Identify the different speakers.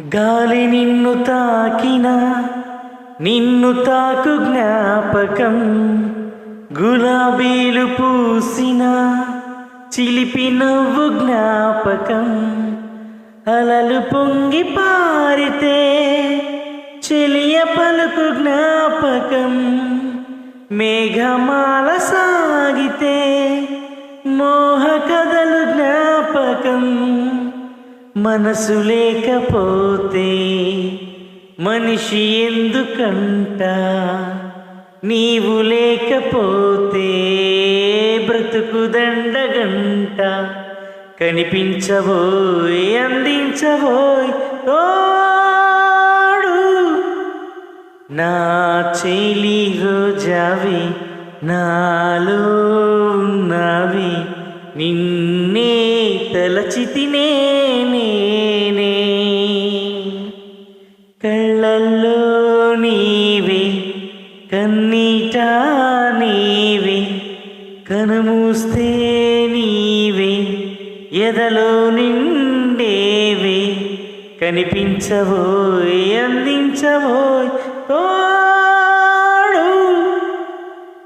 Speaker 1: గాలి నిన్ను తాకిన నిన్ను తాకు జ్ఞాపకం. గులాబీలు పూసిన చిలిపి నవ్వు జ్ఞాపకం. అలలు పొంగి పారితే చెలియ పలుకు జ్ఞాపకం. మేఘమాల సాగితే మోహ కథలు మనసు లేకపోతే మనిషి ఎందుకంట? నీవు లేకపోతే బ్రతుకు దండగంట. కనిపించబోయ్ అందించబోయ్ తోడు. నా చెలి రోజావి నాలో ఉన్నవి. నిన్నే తలచితినే కళ్ళల్లో నీవే కన్నీట నీవే కనుమూస్తే నీవే ఎదలో నిండేవే కనిపించబోయా